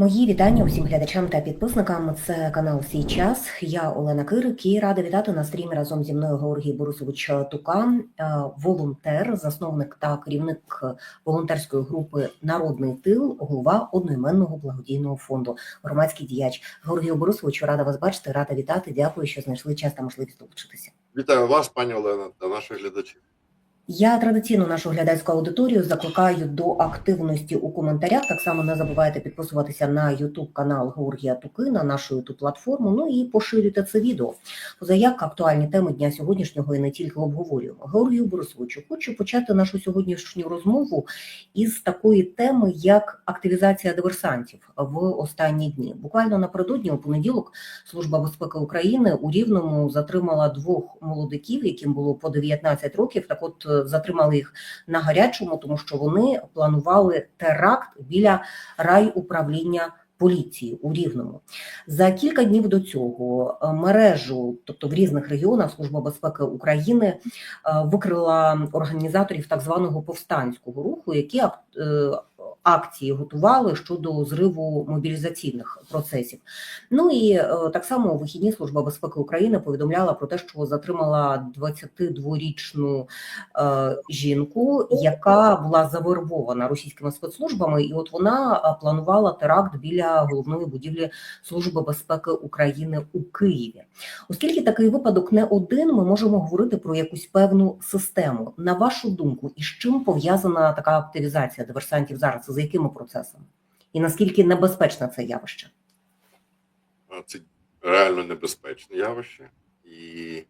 Мої вітання усім глядачам та підписникам. Це канал «Сій час». Я Олена Кирик і рада вітати на стрімі разом зі мною Георгій Борисович Тукан, е, волонтер, засновник та керівник волонтерської групи Народний тил, голова одноіменного благодійного фонду, громадський діяч. Георгію Борисовичу, рада вас бачити, рада вітати. Дякую, що знайшли час та можливість долучитися. Вітаю вас, пані Олена, та наших глядачів. Я традиційно нашу глядацьку аудиторію закликаю до активності у коментарях. Так само не забувайте підписуватися на YouTube канал Георгія Тукина, нашу YouTube платформу. Ну і поширюйте це відео. Позаяк актуальні теми дня сьогоднішнього і не тільки обговорюємо. Георгію Борисовичу, хочу почати нашу сьогоднішню розмову із такої теми, як активізація диверсантів в останні дні. Буквально напередодні у понеділок Служба безпеки України у Рівному затримала двох молодиків, яким було по 19 років. Так, от затримали їх на гарячому, тому що вони планували теракт біля райуправління. Поліції у Рівному за кілька днів до цього е, мережу, тобто в різних регіонах Служба безпеки України е, викрила організаторів так званого повстанського руху, які е, акції готували щодо зриву мобілізаційних процесів. Ну і е, так само вихідні Служба безпеки України повідомляла про те, що затримала 22-річну е, жінку, яка була завербована російськими спецслужбами, і от вона е, планувала теракт біля головної будівлі Служби безпеки України у Києві. Оскільки такий випадок не один, ми можемо говорити про якусь певну систему. На вашу думку, і з чим пов'язана така активізація диверсантів зараз? За якими процесами? І наскільки небезпечне це явище? Це реально небезпечне явище. І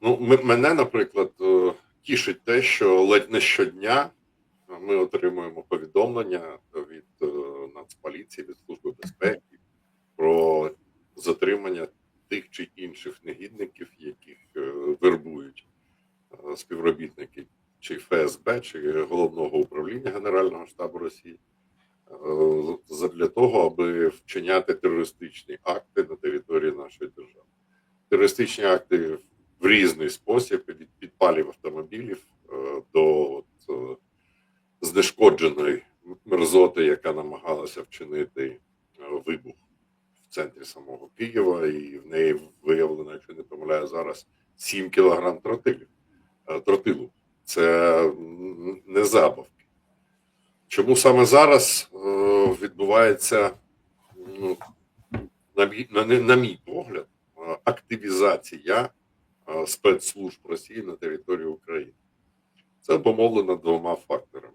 ну, мене, наприклад, е, тішить те, що ледь не щодня ми отримуємо повідомлення від е, Нацполіції, від Служби безпеки про затримання тих чи інших негідників, яких е, вербують співробітники чи ФСБ, чи головного управління Генерального штабу Росії. е, для того, аби вчиняти терористичні акти на території нашої держави. Терористичні акти в різний спосіб від підпалів автомобілів е, до от, е, знешкодженої мерзоти, яка намагалася вчинити вибух в центрі самого Києва, і в неї виявлено, якщо не помиляю зараз, 7 кілограм тротилів. тротилу. Це не забавки. Чому саме зараз е, відбувається, ну, на, мій- на, мій погляд, е, активізація е, спецслужб Росії на території України? Це обумовлено двома факторами.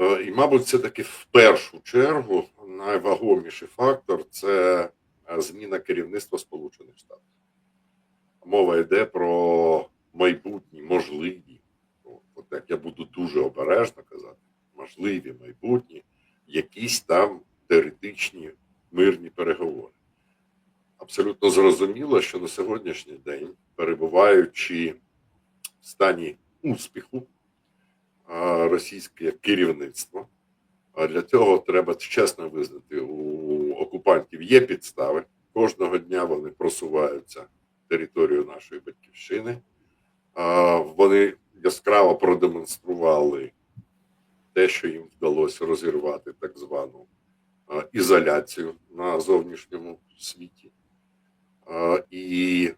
Е, і, мабуть, це таки в першу чергу найвагоміший фактор це е, зміна керівництва Сполучених Штатів. Мова йде про майбутні, можливі, от, як я буду дуже обережно казати, можливі майбутні, якісь там теоретичні мирні переговори. Абсолютно зрозуміло, що на сьогоднішній день, перебуваючи в стані успіху, російське керівництво, а для цього треба чесно визнати, у окупантів є підстави. Кожного дня вони просуваються територію нашої батьківщини. Вони яскраво продемонстрували те, що їм вдалося розірвати так звану ізоляцію на зовнішньому світі. І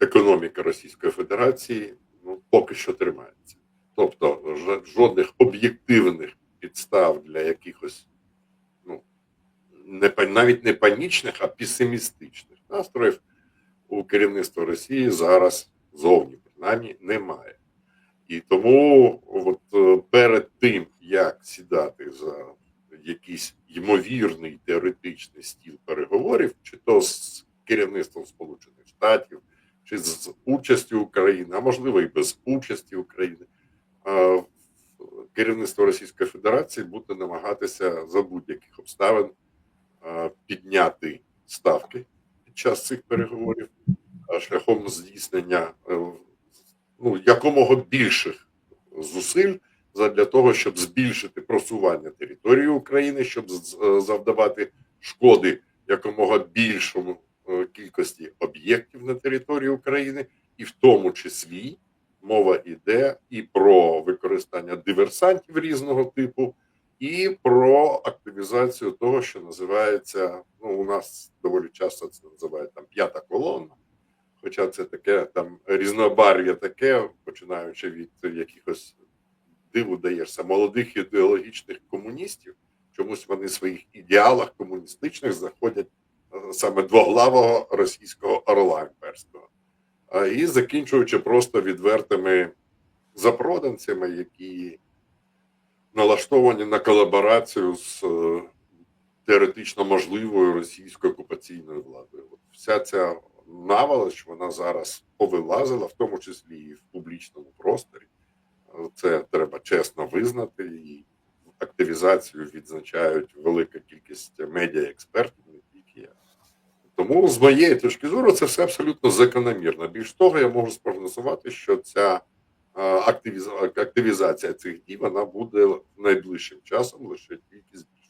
економіка Російської Федерації ну, поки що тримається. Тобто жодних об'єктивних підстав для якихось, ну, не, навіть не панічних, а песимістичних настроїв у керівництва Росії зараз зовні принаймні немає. І тому от, е, перед тим, як сідати за якийсь ймовірний теоретичний стіл переговорів, чи то з керівництвом Сполучених Штатів, чи з участю України, а можливо і без участі України, керівництво Російської Федерації буде намагатися за будь-яких обставин підняти ставки під час цих переговорів шляхом здійснення е, ну, якомога більших зусиль для того, щоб збільшити просування території України, щоб завдавати шкоди якомога більшому е, кількості об'єктів на території України, і в тому числі мова йде і про використання диверсантів різного типу, і про активізацію того, що називається, ну, у нас доволі часто це називають там п'ята колона. Хоча це таке там різнобарв'я таке, починаючи від якихось диву даєшся молодих ідеологічних комуністів, чомусь вони в своїх ідеалах комуністичних знаходять е, саме двоглавого російського орла імперського, і закінчуючи просто відвертими запроданцями, які налаштовані на колаборацію з е, теоретично можливою російською окупаційною владою. Вся ця наволоч вона зараз повилазила, в тому числі і в публічному просторі. Це треба чесно визнати, і активізацію відзначають велика кількість медіаекспертів, не тільки я. Тому, з моєї точки зору, це все абсолютно закономірно. Більш того, я можу спрогнозувати, що ця е, активізація цих дій вона буде найближчим часом лише тільки збільшуватися.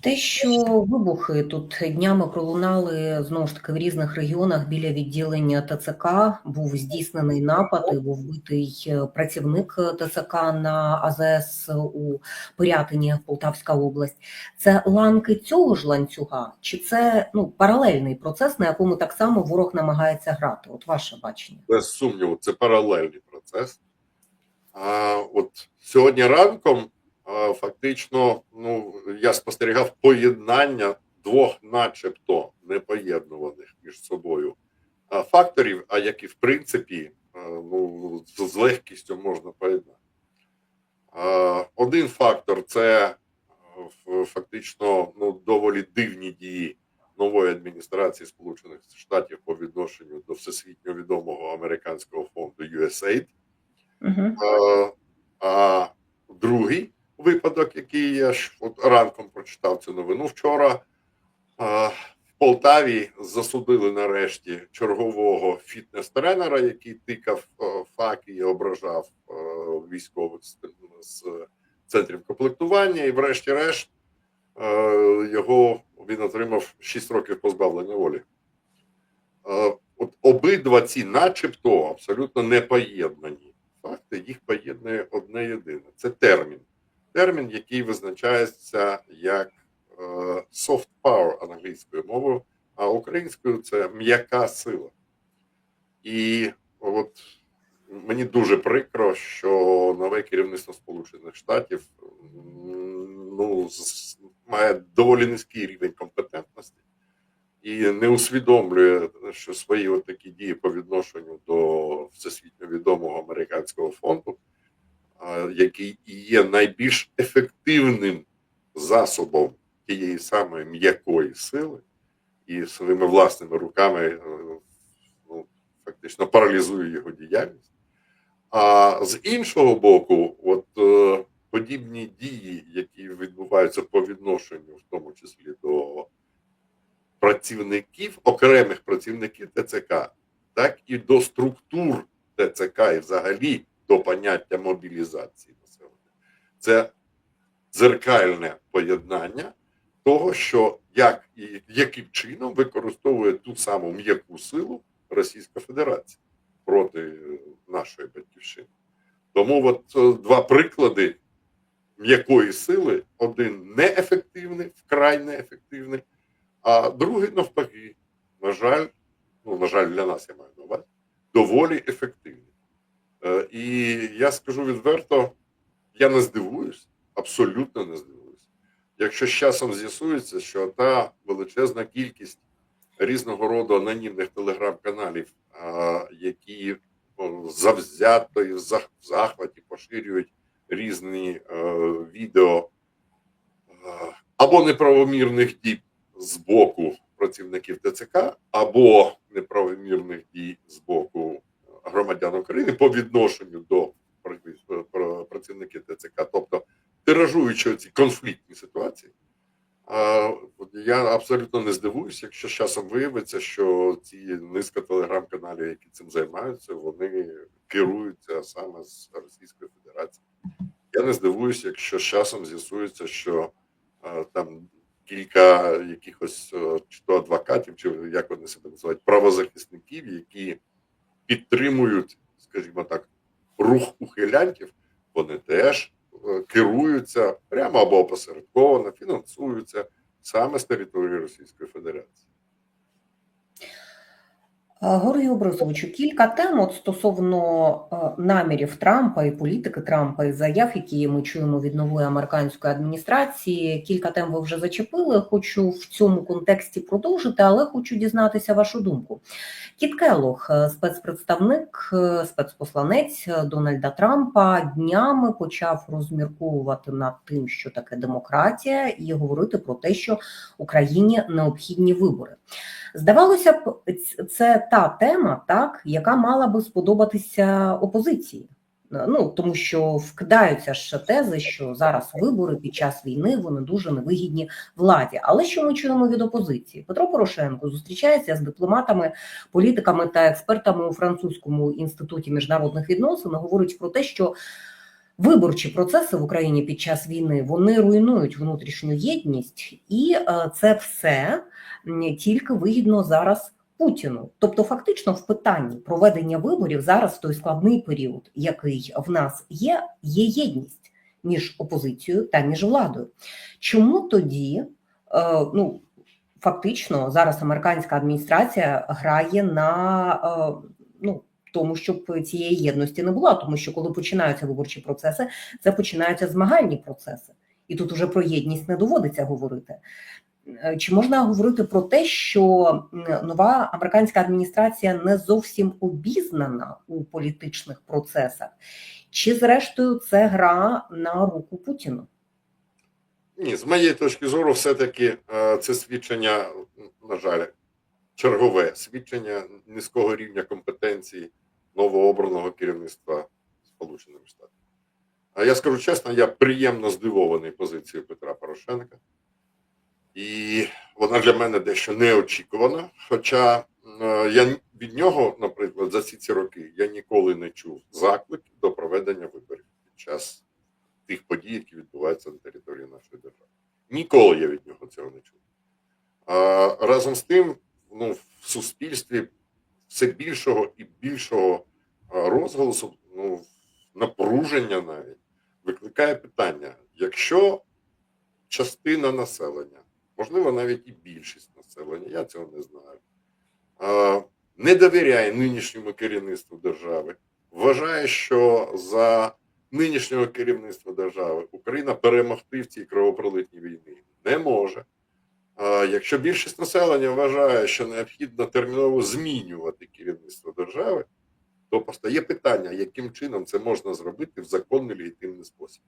Те, що вибухи тут днями пролунали знову ж таки в різних регіонах біля відділення ТЦК, був здійснений напад і був вбитий е, працівник ТЦК на АЗС у Пирятині, Полтавська область. Це ланки цього ж ланцюга, чи це ну паралельний процес, на якому так само ворог намагається грати? От ваше бачення. без сумніву, це паралельний процес. А от сьогодні ранком а, фактично ну, я спостерігав поєднання двох, начебто, непоєднуваних між собою факторів, а які в принципі ну, з легкістю можна поєднати. Один фактор це фактично ну, доволі дивні дії нової адміністрації Сполучених Штатів по відношенню до всесвітньо відомого американського фонду USAID. Угу. А, а другий випадок, який я ж от ранком прочитав цю новину вчора. В Полтаві засудили нарешті чергового фітнес-тренера, який тикав е, факи і ображав е, військових з, центрів комплектування, і, врешті-решт, е, його він отримав 6 років позбавлення волі. От обидва ці, начебто, абсолютно не поєднані факти, їх поєднує одне єдине. Це термін. Термін, який визначається як е, soft power англійською мовою, а українською це м'яка сила. І от мені дуже прикро, що нове керівництво Сполучених Штатів ну, має доволі низький рівень компетентності і не усвідомлює, що свої от такі дії по відношенню до всесвітньо відомого американського фонду, який і є найбільш ефективним засобом тієї самої м'якої сили, і своїми власними руками е, ну, фактично паралізує його діяльність. А з іншого боку, от е, подібні дії, які відбуваються по відношенню, в тому числі до працівників, окремих працівників ТЦК, так і до структур ТЦК, і взагалі до поняття мобілізації населення. Це дзеркальне поєднання того, що як і яким чином використовує ту саму м'яку силу Російська Федерація проти нашої батьківщини. Тому от е, два приклади м'якої сили: один неефективний, вкрай неефективний, а другий навпаки, на жаль, ну на жаль, для нас я маю на увазі, доволі ефективний. Е, І я скажу відверто, я не здивуюсь, абсолютно не здивуюсь. Якщо з часом з'ясується, що та величезна кількість різного роду анонімних телеграм-каналів, які завзято і в захваті поширюють різні е, відео е, або неправомірних дій з боку працівників ТЦК, або неправомірних дій з боку громадян України по відношенню до пр- працівників ТЦК, тобто тиражуючи ці конфліктні ситуації. А, я абсолютно не здивуюся, якщо з часом виявиться, що ці низка телеграм-каналів, які цим займаються, вони керуються саме з Російської Федерації. Я не здивуюся, якщо з часом з'ясується, що е, там кілька якихось е, чи то адвокатів, чи як вони себе називають, правозахисників, які підтримують, скажімо так, рух ухилянтів, вони теж е, керуються прямо або опосередковано, фінансуються саме з території Російської Федерації. Георгію Борисовичу, кілька тем от стосовно е, намірів Трампа і політики Трампа і заяв, які ми чуємо від нової американської адміністрації. Кілька тем ви вже зачепили. Хочу в цьому контексті продовжити, але хочу дізнатися вашу думку. Кіт Келлог, е, спецпредставник, е, спецпосланець Дональда Трампа, днями почав розмірковувати над тим, що таке демократія, і говорити про те, що Україні необхідні вибори. Здавалося б, це та тема, так, яка мала би сподобатися опозиції. Ну тому що вкидаються ще тези, що зараз вибори під час війни вони дуже невигідні владі. Але що ми чуємо від опозиції? Петро Порошенко зустрічається з дипломатами, політиками та експертами у французькому інституті міжнародних відносин. Говорить про те, що виборчі процеси в Україні під час війни вони руйнують внутрішню єдність, і е, це все тільки вигідно зараз Путіну. Тобто, фактично, в питанні проведення виборів зараз той складний період, який в нас є, є єдність між опозицією та між владою. Чому тоді, е, ну фактично, зараз американська адміністрація грає на е, ну. Тому щоб цієї єдності не було, тому що коли починаються виборчі процеси, це починаються змагальні процеси, і тут уже про єдність не доводиться говорити. Е, Чи можна говорити про те, що нова американська адміністрація не зовсім обізнана у політичних процесах, чи зрештою це гра на руку Путіну? Ні, з моєї точки зору, все-таки е, це свідчення, на жаль, чергове свідчення низького рівня компетенції новообраного керівництва Сполучених Штатів. А я скажу чесно, я приємно здивований позицією Петра Порошенка. І вона для мене дещо неочікувана. Хоча е, я від нього, наприклад, за всі ці роки я ніколи не чув закликів до проведення виборів під час тих подій, які відбуваються на території нашої держави. Ніколи я від нього цього не чув. А, разом з тим, ну, в суспільстві все більшого і більшого розголосу, ну, напруження навіть викликає питання: якщо частина населення, можливо, навіть і більшість населення, я цього не знаю, не довіряє нинішньому керівництву держави, вважає, що за нинішнього керівництва держави Україна перемогти в цій кровопролитній війні не може. Якщо більшість населення вважає, що необхідно терміново змінювати керівництво держави, то постає питання, яким чином це можна зробити в законний легітимний спосіб.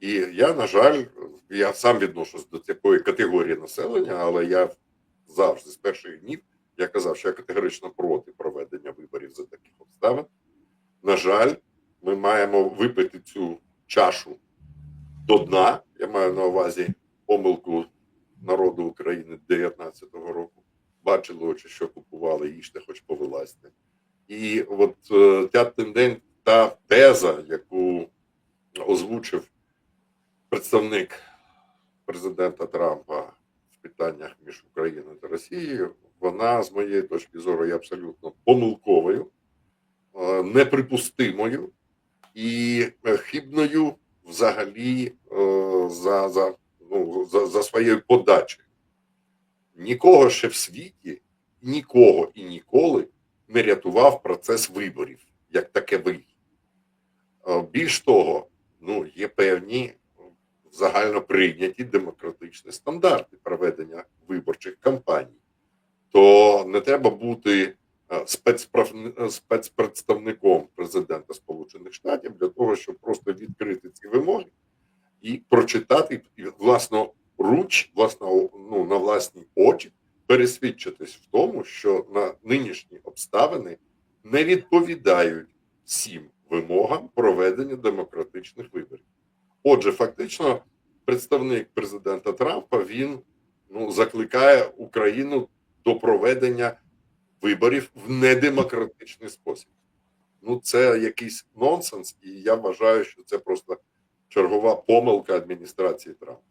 І я, на жаль, я сам відношусь до такої категорії населення, але я завжди з перших днів я казав, що я категорично проти проведення виборів за таких обставин. На жаль, ми маємо випити цю чашу до дна. Я маю на увазі помилку народу України 19-го року. Бачили очі, що купували, їжте, хоч повилазьте. І от е, та тенден, та теза, яку озвучив представник президента Трампа в питаннях між Україною та Росією, вона з моєї точки зору є абсолютно помилковою, е, неприпустимою і е, хибною взагалі е, за, за, ну, за, за своєю подачею. Нікого ще в світі, нікого і ніколи не рятував процес виборів, як таке вий. Більш того, ну, є певні загально прийняті демократичні стандарти проведення виборчих кампаній. То не треба бути е, спецправ- е, спецпредставником президента Сполучених Штатів для того, щоб просто відкрити ці вимоги і прочитати і власно руч, власно, ну, на власні очі пересвідчитись в тому, що на нинішні обставини не відповідають всім вимогам проведення демократичних виборів. Отже, фактично, представник президента Трампа він ну, закликає Україну до проведення виборів в недемократичний спосіб. Ну, це якийсь нонсенс, і я вважаю, що це просто чергова помилка адміністрації Трампа.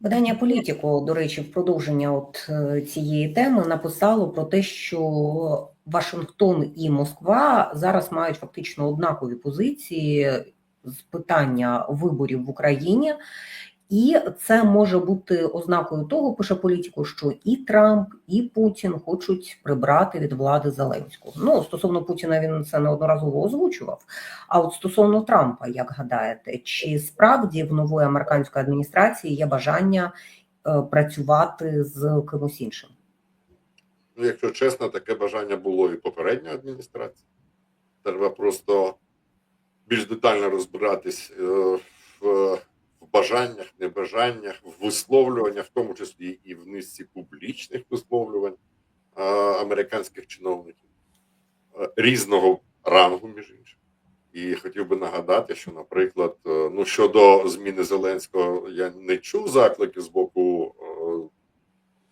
Видання політику, до речі, в продовження от е, цієї теми написало про те, що Вашингтон і Москва зараз мають фактично однакові позиції з питання виборів в Україні. І це може бути ознакою того, пише політику, що і Трамп, і Путін хочуть прибрати від влади Зеленського. Ну стосовно Путіна він це неодноразово озвучував. А от стосовно Трампа, як гадаєте, чи справді в нової американської адміністрації є бажання е, працювати з кимось іншим? Ну, якщо чесно, таке бажання було і попередньої адміністрації. Треба просто більш детально розбиратись е, в, бажаннях, небажаннях, в висловлюваннях, в тому числі і в низці публічних висловлювань е, американських чиновників е, різного рангу, між іншим. І хотів би нагадати, що, наприклад, ну щодо зміни Зеленського, я не чув заклики з боку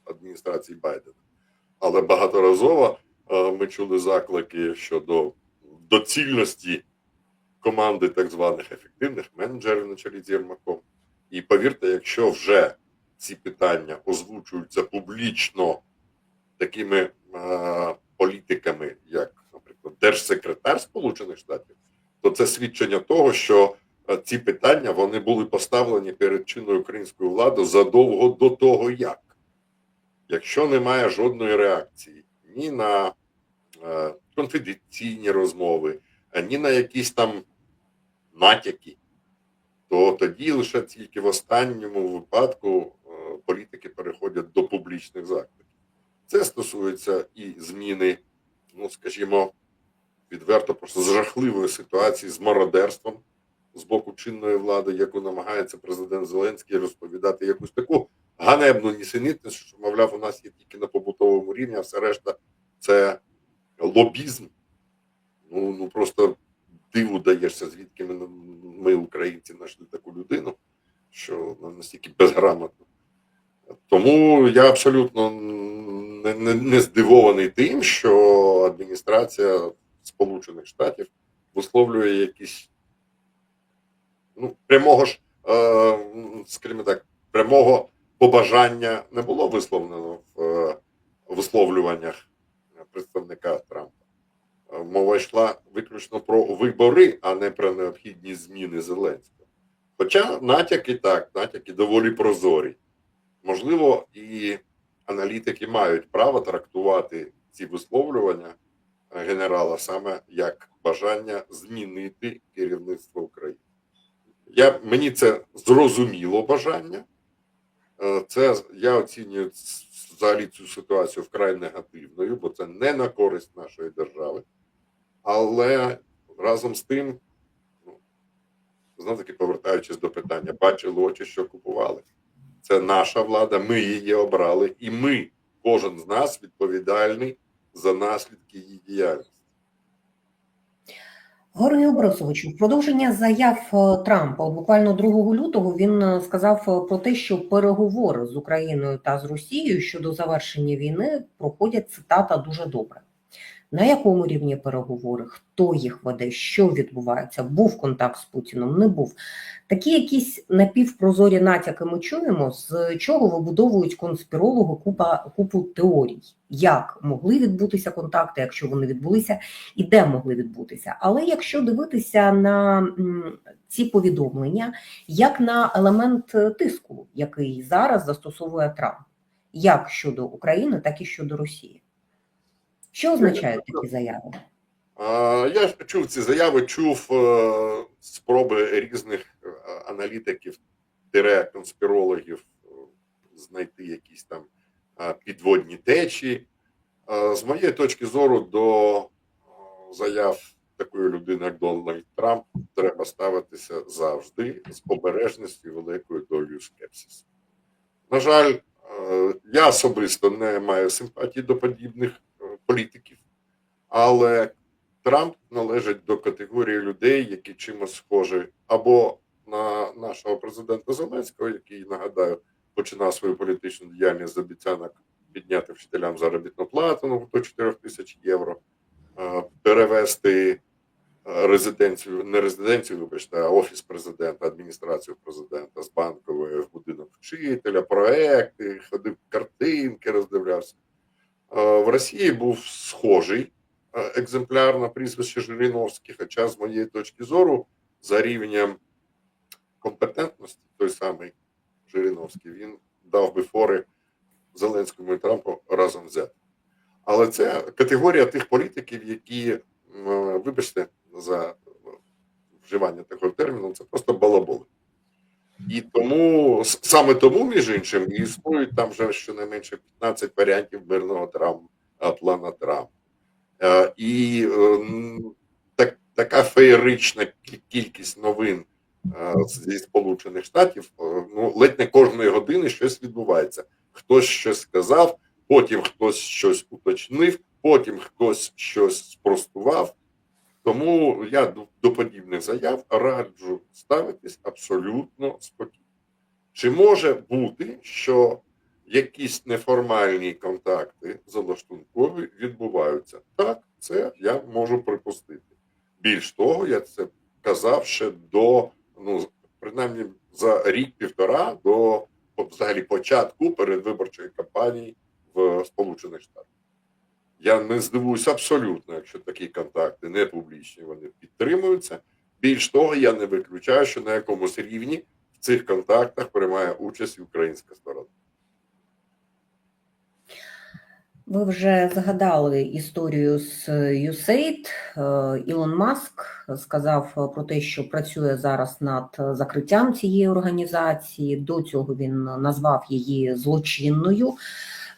адміністрації Байдена але багаторазово ми чули заклики щодо доцільності команди так званих ефективних менеджерів на чолі з Єрмаком. І повірте, якщо вже ці питання озвучуються публічно такими е, політиками, як, наприклад, держсекретар Сполучених Штатів, то це свідчення того, що е, ці питання вони були поставлені перед чинною українською владою задовго до того, як якщо немає жодної реакції ні на е, конфіденційні розмови, е, ні на якісь там натяки, то тоді лише тільки в останньому випадку е, політики переходять до публічних закликів. Це стосується і зміни, ну скажімо, відверто просто з жахливої ситуації з мародерством з боку чинної влади, яку намагається президент Зеленський розповідати якусь таку ганебну нісенітність, що, мовляв, у нас є тільки на побутовому рівні, а все решта це лобізм. Ну, ну просто диву даєшся, звідки ми, ми, українці, знайшли таку людину, що настільки безграмотна. Тому я абсолютно не, не, не здивований тим, що адміністрація Сполучених Штатів висловлює якісь ну, прямого ж, е, скажімо так, прямого побажання не було висловлено в е, висловлюваннях представника Трампа. Е, Мова йшла виключно про вибори, а не про необхідні зміни Зеленського. Хоча натяки так, натяки доволі прозорі. Можливо, і аналітики мають право трактувати ці висловлювання е, генерала саме як бажання змінити керівництво України. Я, Мені це зрозуміло бажання. Е, Це я оцінюю взагалі цю ситуацію вкрай негативною, бо це не на користь нашої держави. Але разом з тим, ну, знов таки повертаючись до питання, бачили очі, що купували. Це наша влада, ми її обрали, і ми, кожен з нас, відповідальний за наслідки її діяльності. Георгію Борисовичу, в продовження заяв е, Трампа, буквально 2 лютого він е, сказав е, про те, що переговори з Україною та з Росією щодо завершення війни проходять цитата дуже добре. На якому рівні переговори, хто їх веде, що відбувається, був контакт з Путіном, не був. Такі якісь напівпрозорі натяки ми чуємо, з чого вибудовують конспірологи купа, купу теорій, як могли відбутися контакти, якщо вони відбулися, і де могли відбутися. Але якщо дивитися на ці повідомлення, як на елемент тиску, який зараз застосовує Трамп, як щодо України, так і щодо Росії. Що означають такі заяви? Я чув ці заяви, чув е, спроби різних е, аналітиків, тире конспірологів е, знайти якісь там е, підводні течії. Е, З моєї точки зору, до е, заяв такої людини, як Дональд Трамп, треба ставитися завжди з обережністю і великою долею скепсису. На жаль, е, я особисто не маю симпатії до подібних е, політиків, але Трамп належить до категорії людей, які чимось схожі або на нашого президента Зеленського, який нагадаю починав свою політичну діяльність з обіцянок підняти вчителям заробітну плату ну, до 4 тисяч євро, е, перевести е, резиденцію, не резиденцію, вибачте, а офіс президента, адміністрацію президента з банкової в будинок вчителя, проекти, ходив картинки, роздивлявся. Е, В Росії був схожий е, екземпляр на прізвище Жириновський, хоча, з моєї точки зору, за рівнем компетентності, той самий Жириновський, він дав би фори Зеленському і Трампу разом взяти. Але це категорія тих політиків, які, вибачте, за вживання такого терміну, це просто балаболи. І тому саме тому, між іншим, існують там вже щонайменше 15 варіантів мирного Трамп, плана Трамп. Е, І е, так, така феєрична кількість новин е, зі Сполучених Штатів, ну ледь не кожної години щось відбувається. Хтось щось сказав, потім хтось щось уточнив, потім хтось щось спростував. Тому я до, до подібних заяв раджу ставитись абсолютно спокійно. Чи може бути, що якісь неформальні контакти залаштункові відбуваються? Так, це я можу припустити. Більш того, я це казав ще до, ну, принаймні за рік-півтора до взагалі початку передвиборчої кампанії в Сполучених Штатах. Я не здивуюся абсолютно, якщо такі контакти не публічні, вони підтримуються. Більш того, я не виключаю, що на якомусь рівні в цих контактах приймає участь українська сторона. Ви вже згадали історію з USAID. Е, Ілон Маск сказав про те, що працює зараз над закриттям цієї організації. До цього він назвав її злочинною.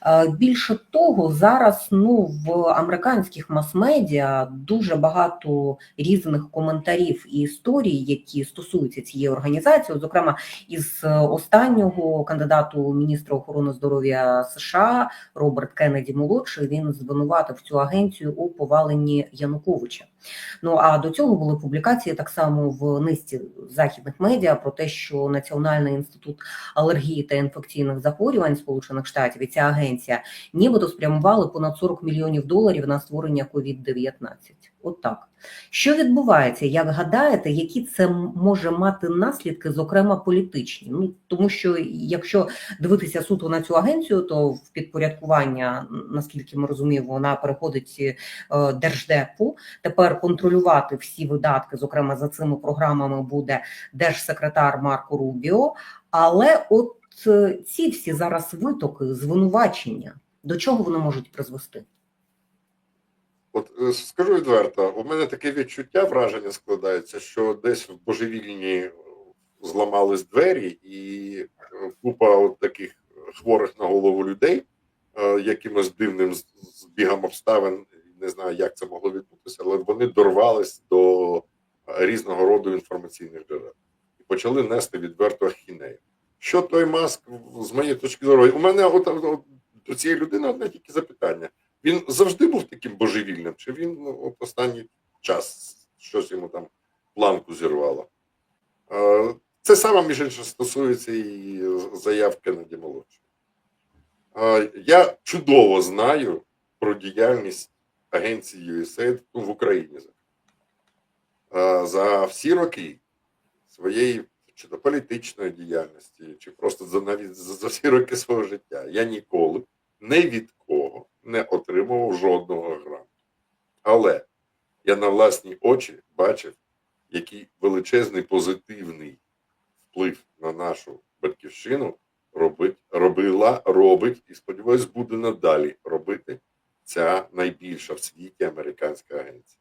Е, Більше того, зараз ну в американських мас-медіа дуже багато різних коментарів і історій, які стосуються цієї організації. Зокрема, із останнього кандидату міністра охорони здоров'я США Роберт Кеннеді молодший він звинуватив цю агенцію у поваленні Януковича. Ну а до цього були публікації так само в низці західних медіа про те, що Національний інститут алергії та інфекційних захворювань Сполучених Штатів і ця агенція нібито спрямували понад 40 мільйонів доларів на створення COVID-19. От так. Що відбувається? Як гадаєте, які це може мати наслідки, зокрема політичні? Ну тому що якщо дивитися суто на цю агенцію, то в підпорядкування, наскільки ми розуміємо, вона переходить е, держдепу. Тепер контролювати всі видатки, зокрема за цими програмами, буде держсекретар Марко Рубіо. Але от ці всі зараз витоки, звинувачення, до чого вони можуть призвести? От е, скажу відверто, у мене таке відчуття, враження складається, що десь в божевільні е, зламались двері, і е, купа от таких хворих на голову людей, е, якимось дивним збігом обставин, не знаю, як це могло відбутися, але вони дорвались до е, різного роду інформаційних джерел і почали нести відверто ахінею. Що той маск, з моєї точки зору, у мене от, от, до цієї людини одне тільки запитання. Він завжди був таким божевільним, чи він ну, от останній час щось йому там планку зірвало? Е, Це саме, між іншим, стосується і заяв Кеннеді молодшого. Е, Я чудово знаю про діяльність агенції USAID в Україні. Е, За всі роки своєї чи то політичної діяльності, чи просто за навіть за всі роки свого життя я ніколи не від кого не отримував жодного гранту. Але я на власні очі бачив, який величезний позитивний вплив на нашу батьківщину робить, робила, робить і, сподіваюсь, буде надалі робити ця найбільша в світі американська агенція.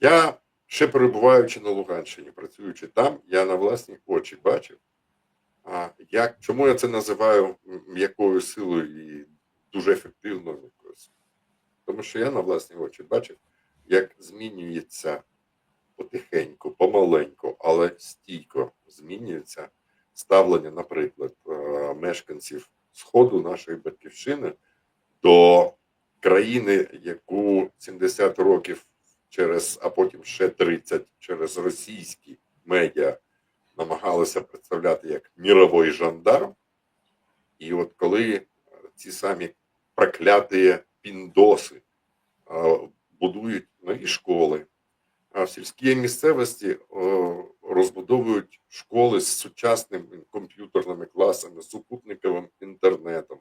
Я ще перебуваючи на Луганщині, працюючи там, я на власні очі бачив, а як, чому я це називаю м'якою силою і дуже ефективною м'якою? Тому що я на власні очі бачив, як змінюється потихеньку, помаленьку, але стійко змінюється ставлення, наприклад, е, мешканців Сходу нашої батьківщини до країни, яку 70 років через, а потім ще 30 через російські медіа намагалися представляти як міровий жандарм. І от коли ці самі прокляті піндоси будують нові школи, а в сільській місцевості розбудовують школи з сучасними комп'ютерними класами, супутниковим інтернетом,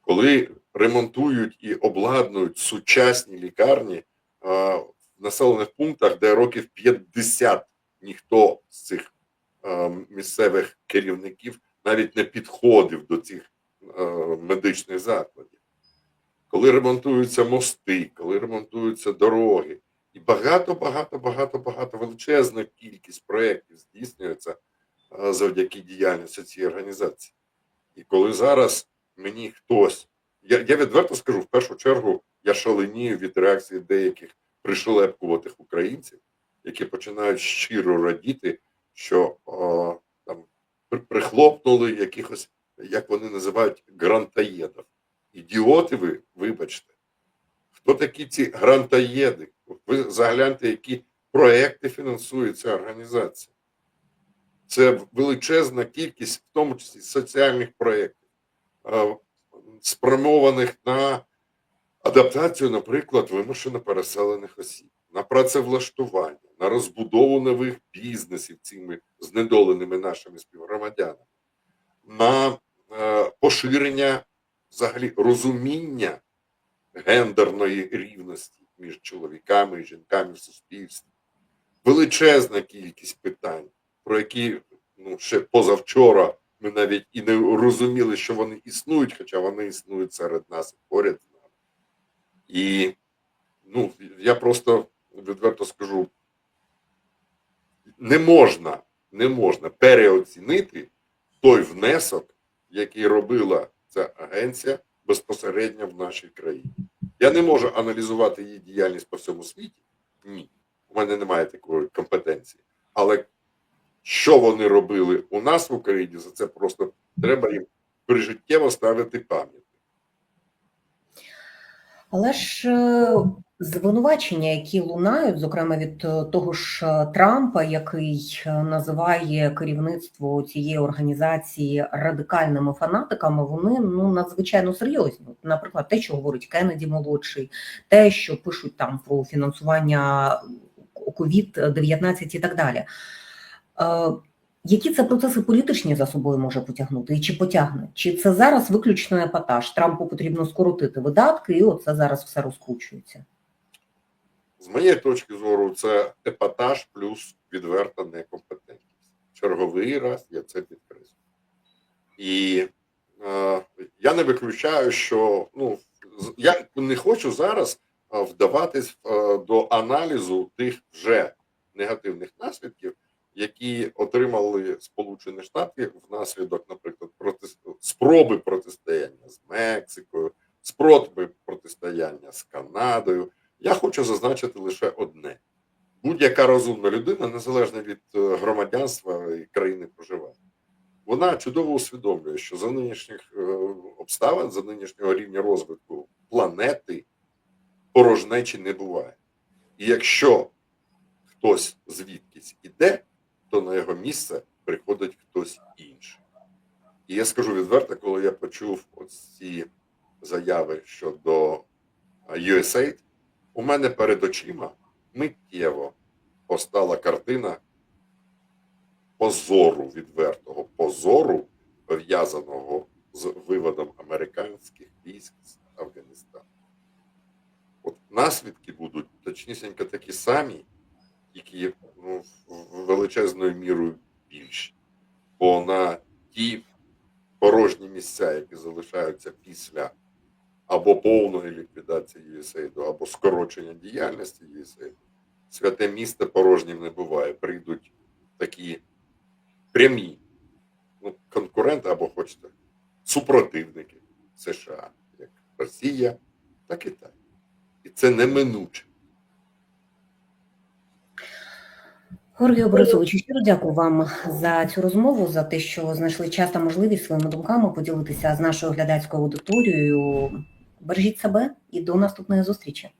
коли ремонтують і обладнують сучасні лікарні населених пунктах, де років 50 ніхто з цих е, місцевих керівників навіть не підходив до цих е, медичних закладів. Коли ремонтуються мости, коли ремонтуються дороги, і багато, багато, багато, багато величезна кількість проєктів здійснюється е, завдяки діяльності цієї організації. І коли зараз мені хтось, я, я відверто скажу, в першу чергу я шаленію від реакції деяких пришелепкуватих українців, які починають щиро радіти, що о, там прихлопнули якихось, як вони називають, грантаєдів. Ідіоти ви, вибачте. Хто такі ці грантаєди? Ви загляньте, які проекти фінансує ця організація. Це величезна кількість, в тому числі соціальних проєктів, спрямованих на адаптацію, наприклад, вимушено переселених осіб, на працевлаштування, на розбудову нових бізнесів цими знедоленими нашими співгромадянами, на е, поширення взагалі розуміння гендерної рівності між чоловіками і жінками в суспільстві. Величезна кількість питань, про які ну, ще позавчора ми навіть і не розуміли, що вони існують, хоча вони існують серед нас поряд. І ну, я просто відверто скажу: не можна, не можна переоцінити той внесок, який робила ця агенція безпосередньо в нашій країні. Я не можу аналізувати її діяльність по всьому світі. Ні, у мене немає такої компетенції. Але що вони робили у нас в Україні, за це просто треба їм прижиттєво ставити пам'ять. Але ж е, звинувачення, які лунають, зокрема від е, того ж е, Трампа, який називає керівництво цієї організації радикальними фанатиками, вони ну надзвичайно серйозні. Наприклад, те, що говорить Кеннеді молодший, те, що пишуть там про фінансування COVID-19 і так далі. Які це процеси політичні за собою може потягнути і чи потягне? Чи це зараз виключно епатаж? Трампу потрібно скоротити видатки, і оце зараз все розкручується. З моєї точки зору, це епатаж плюс відверта некомпетентність. Черговий раз я це підкреслюю. І е, я не виключаю, що ну, я не хочу зараз е, вдаватись е, до аналізу тих вже негативних наслідків, які отримали Сполучені Штати внаслідок, наприклад, проти, спроби протистояння з Мексикою, спроби протистояння з Канадою. Я хочу зазначити лише одне: будь-яка розумна людина, незалежно від е, громадянства і країни проживання, вона чудово усвідомлює, що за нинішніх е, обставин, за нинішнього рівня розвитку планети порожнечі не буває. І якщо хтось звідкись іде, то на його місце приходить хтось інший. І я скажу відверто, коли я почув оці заяви щодо USAID, у мене перед очима миттєво постала картина позору, відвертого позору, пов'язаного з виводом американських військ з Афганістану. От наслідки будуть точнісінько такі самі, які ну, величезною мірою більші. Бо на ті порожні місця, які залишаються після або повної ліквідації USAID, або скорочення діяльності USAID, святе місто порожнім не буває. Прийдуть такі прямі ну, конкуренти, або хочете, супротивники США, як Росія та Китай. І це неминуче. Георгію Борисовичу, щиро дякую вам за цю розмову, за те, що знайшли час та можливість своїми думками поділитися з нашою глядацькою аудиторією. Бережіть себе і до наступної зустрічі.